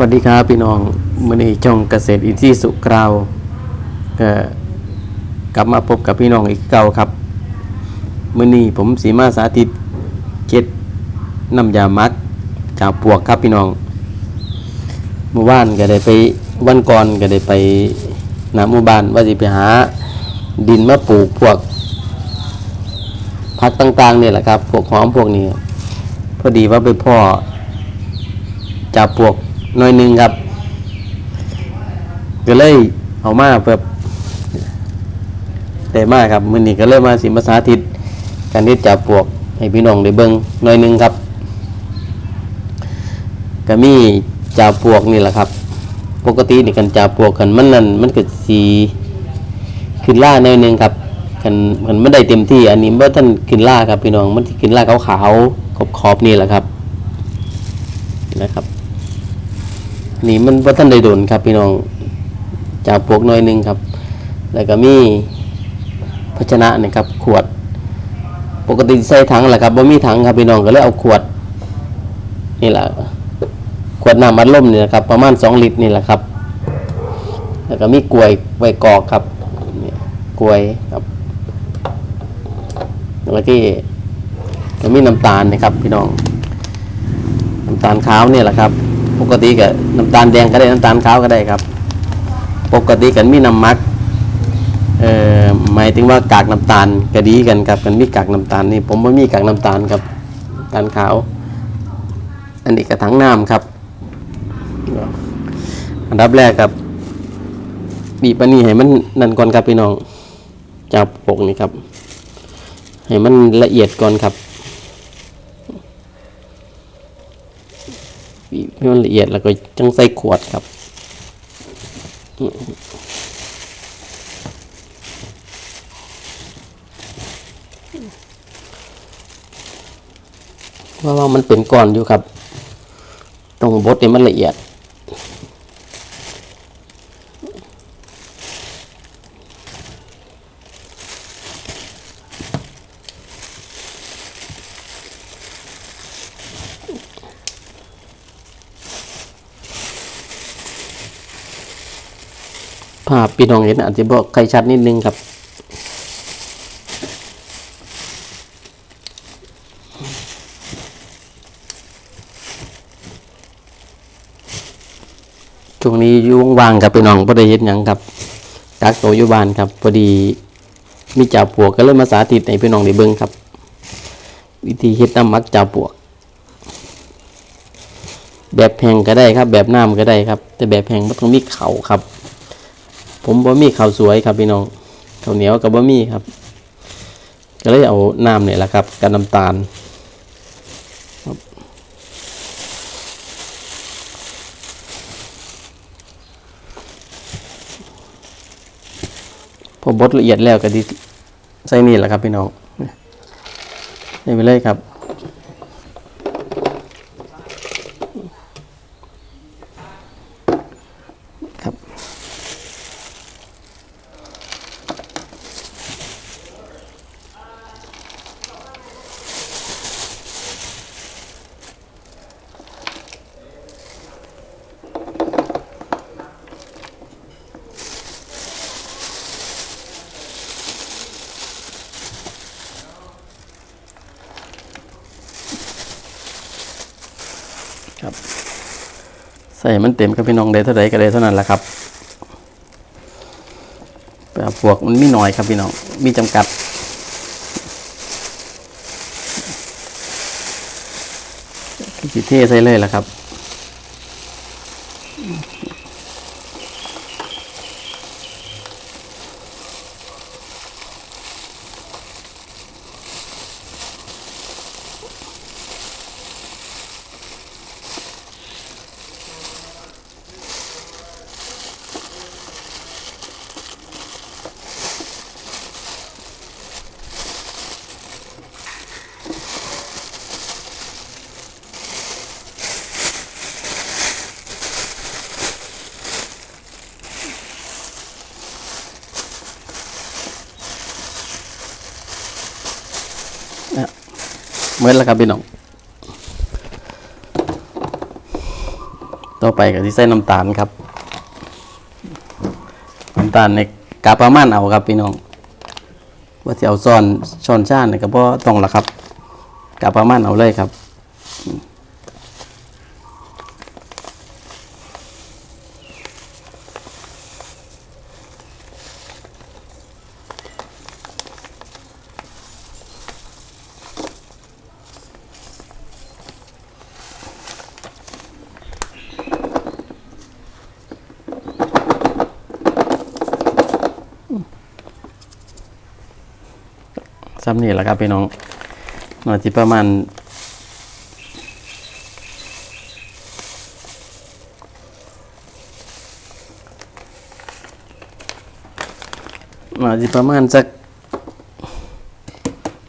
วัสดีครับพี่น้องมือนี้ช่องเกษตรอินทรีย์สุกราวก็กลับมาพบกับพี่น้องอีกเก่าครับมือนี้ผมสีมาสาธิตเจ็ดน้ำยามักจากปวกครับพี่น้องเมื่อวานก็ได้ไปวันก่อนก็ได้ไปหนาหมู่บ้านว่าจะไปหาดินมาปลูกพวกพักต่างๆเนี่ยแหละครับพวกหอมพวกนี้พอดีว่าไปพ่อจับปวก หน่อยหนึ่งครับ ก็เลยเอามาแบบแต่มากครับมือนี้ก็เลยมาสิมาสาธิต การที่จับปวกให้พี่น้องได้เบิ่งหน่อยหนึ่งครับ ก็มีจับปวกนี่แหละครับ ปกตินี่กันจับปวกกันมันนั่นมันก็สีขึ้นล่าหน่อยหนึ่งครับกันมันไม่ได้เต็มที่ อันนี้เมื่อท่านขึ้นล่าครับพี่น้องมันขึ้นล่าขาวๆขอบๆนี่แหละครับนะครับ นี่มันว่ท่านได้โดนครับพี่น้องจากพวกหน้อยหนึ่งครับ แล้วก็มีภาชนะนะครับ ขวด ปกติใส่ถังแหละครับว่ามีถังครับพี่น้องก็เลยเอาขวด นี่แหละขวดน้ำมัดลมนี่นะครับ ประมาณสองลิตรนี่แหละครับ แล้วก็มีกล้วยไว้กอกครับนี่กล้วยครับแล้วก็ก็มีน้ำตาลนะครับ พี่น้องน้ำตาลขาวเนี่ยแหละครับ ปกติกับน้ำตาลแดงก็ได้น้ำตาลขาวก็ได้ครับ ปกติกันมีน้ำมักเอ่อหมายถึงว่ากากน้ำตาลก็ดีกันครับกันมีกากน้ำตาลนี่ผมว่มีกากน้ำตาลครับน้ำตาลขาว อันนี้กระถังน้ำครับ อันดับแรกครับบีบอันนี้ให้มันนั่นก่อนครับพี่น้องจับปกนี่ครับ ให้มันละเอียดก่อนครับ บีบ ให้มันละเอียดแล้วก็จังใส่ขวดครับเพราะว่ามันเป็นก้อนอยู่ครับ ตรงบดนี่มันละเอียด ภาพพี่น้องเห็นอาจจะบอกใครชัดนิดนึงครับช่วงนี้ยุ่งว่างครับพี่น้องพอได้เห็นหยังครับกักตัวอยู่บ้านครับพอดีมีจ่าปวกก็เลยมมาสาธิตให้พี่น้องได้เบิ่งครับ วิธีเฮ็ดน้ำมักจ่าปวก แบบแห้งก็ได้ครับ แบบน้ำก็ได้ครับ แต่แบบแห้งมันต้องมีเขาครับ ผมบ่มีข้าวสวยครับพี่น้องข้าวเหนียวกับบ่มีครับ ก็เลยเอาน้ำเนี่ยแหละครับกับน้ำตาลครับพอบดละเอียดแล้วก็ดีใส่นี่แหละครับพี่น้องนี่ไปเลยครับครับ ส่มันเต็มครับพี่น้องได้เท่าไรก็ได้เท่านั้นแหละครับแต่พวกมันมีน้อยครับพี่น้อง มีจำกัดสิเทใส่เลยแหละครับ มือนแล้วครับพี่น้อง ต่อไปกับที่ใส่น้ำตาลครับ น้ำตาลในกาประมาณเอาครับพี่น้อง ว่าจะเอาซ้อนช้อนชาเนี่ยก็บ่ต้องละครับกาประมาณเอาเลยครับ ซ้ำนี่แหละครับพี่น้องมาที่ประมาณมาที่ประมาณสัก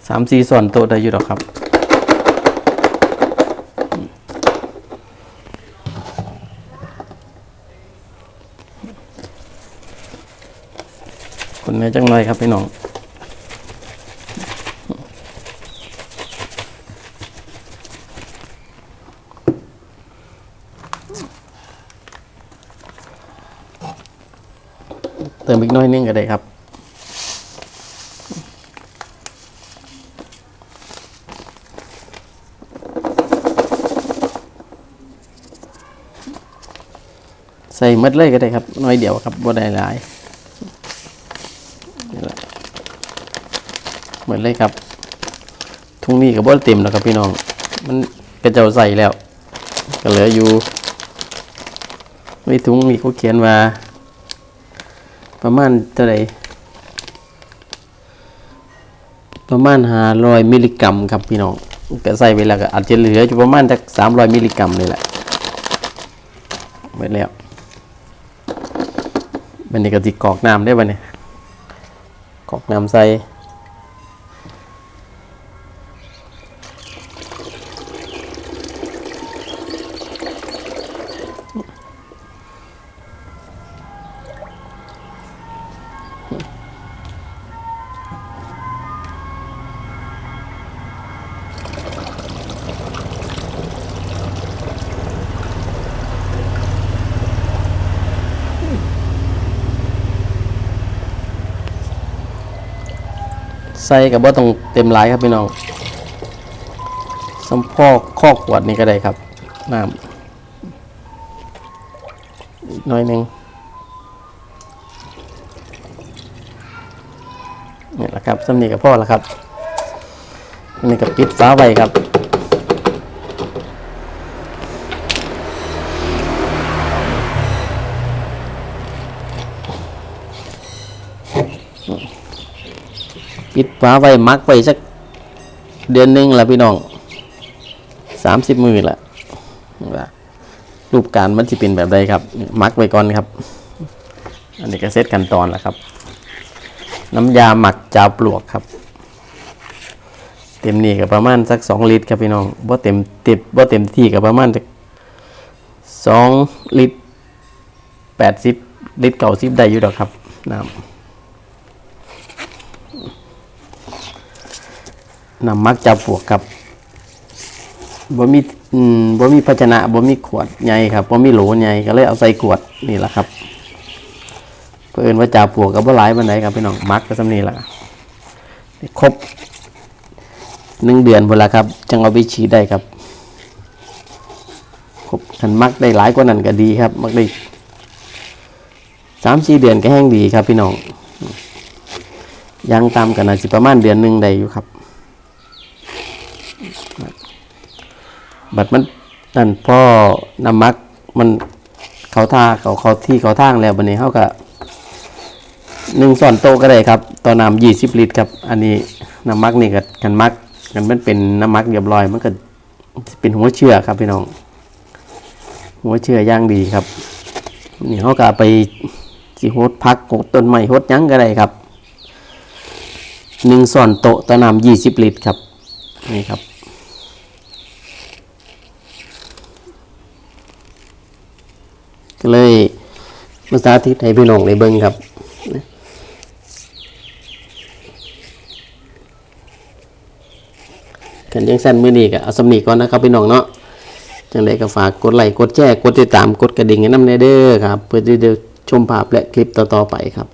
สามสี่ส่วนโตได้อยู่หรอกครับคนนี้จังเลยครับพี่น้อง เติมอีกน้อยนึงก็ได้ครับ ใส่หมดเลยก็ได้ครับ น้อยเดียวครับบ่ได้หลายนี่แหละหมดเลยครับ ทุงนี้ก็บ่เต็มแล้วครับพี่น้อง มันกระเจ้าใส่แล้ว ก็เหลืออยู่ในถุงมีเขาเขียนว่า ประมาณเท่าไหรประมาณห้าร้อยมิลลิกรัมครับพี่น้องก็ใส่ไปแล้วก็อาจจะเหลืออยู่ประมาณสักสามร้อยมิลลิกรัมนี่แหละไปแล้วมันนี่ก็ติกอกน้ำได้ป่ะเนี้กอกน้ำใส่ ใส่กับบ่ต้องเต็มหลายครับพี่น้องสัมพอกข้อขวดนี่ก็ได้ครับน้ำอีกน้อยหนึงนี่แหละครับสำนีกับพ่อแล้วครับนนี่กับปิดฟ้าไว้ครับ ปิดฟ้าไว้มักไว้สักเดือนหนึงละพี่น้องสามสิบมือละว่ารูปการมันจะเป็นแบบใดครับ มักไว้ก่อนครับ อันนี้ก็เซตขั้นตอนแล้วครับ น้ำยาหมักจาวปลวกครับ เต็มนี่ก็ประมาณสักสองลิตรครับพี่น้องว่าเต็มติดว่าเต็มที่ก็ประมาณสักสองลิตรแปดสิบลิตรเก่าสิบได้อยู่ดอกครับน้ำ นำมักจับปวกครับบ่มีอืมบ่มีภาชนะบ่มีขวดใหญ่ครับบ่มีโหลใหญ่ก็เลยเอาใส่ขวดนี่แหละครับเพื่อนว่าจับปวกกับบ่หลายปานใดครับพี่น้องมักก็ซำนีละครบหนึ่งเดือนพุ่นละครับ จังเอาไปฉีดได้ครับครบคันมักได้หลายกว่านั้นก็ดีครับ มักได้สามสี่เดือนก็แห้งดีครับพี่น้องยังตามกันอาจสิประมาณเดือนหนึ่งได้อยู่ครับ บัดมันนั่นพ่อนำมักมันเขาท่าเขาเขาที่เขาทางแล้วบันนี้เขาก็หนึ่งส่อนโตก็ได้ครับต่อน้ำยี่สิบลิตรครับ อันนี้น้ำมักนี่ก็กันมักกันมันเป็นน้ำมักเรียบร้อยมันก็เป็นหัวเชื่อครับพี่น้อง หัวเชื่อย่างดีครับ นี่เขาก็ไปสิโฮดพักโฮดต้นไม้โฮดยั้งก็ได้ครับหนึ่งส่อนโตต่อน้ำยี่สิบลิตรครับนี่ครับ เลยมาสาธิตให้พี่น้องในเบิ้งครับกันยังสั้นมือนี้ก็เอาสำนีก่อนนะครับพี่น้องเนาะจังไดก็ฝากกดไลค์กดแชร์กดติดตามกดกระดิ่งให้น้ำแน่เด้อครับ เพื่อที่จะชมภาพและคลิปต่อๆไปครับ